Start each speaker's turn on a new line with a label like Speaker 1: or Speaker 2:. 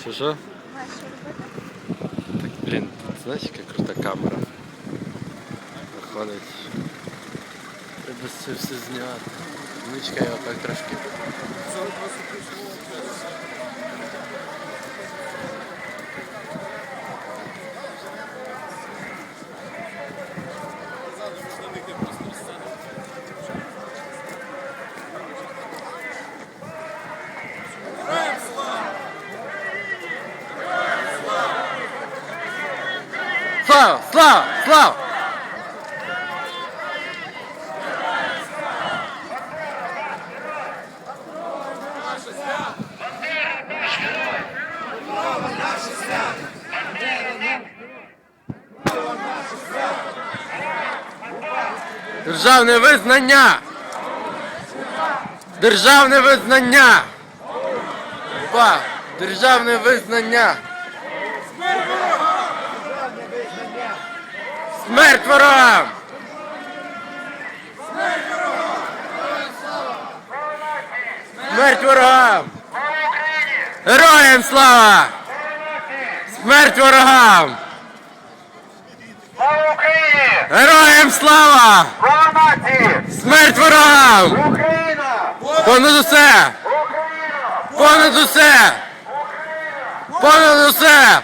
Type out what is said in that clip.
Speaker 1: Що що? Так, блін, знаєш, яка крута камера. Виходить. Треба це все зняти. Ну, чекай, я так трошки. Слава! Слава! Слава! Державне визнання! Державне визнання! Державне визнання! Смерть ворогам! Смерть ворогам! Героям слава! Смерть ворогам!
Speaker 2: Слава Україні!
Speaker 1: Героям слава!
Speaker 2: Слава!
Speaker 1: Смерть ворогам!
Speaker 2: Україна!
Speaker 1: Понад усе!
Speaker 2: Україна!
Speaker 1: Понад усе! Понад усе!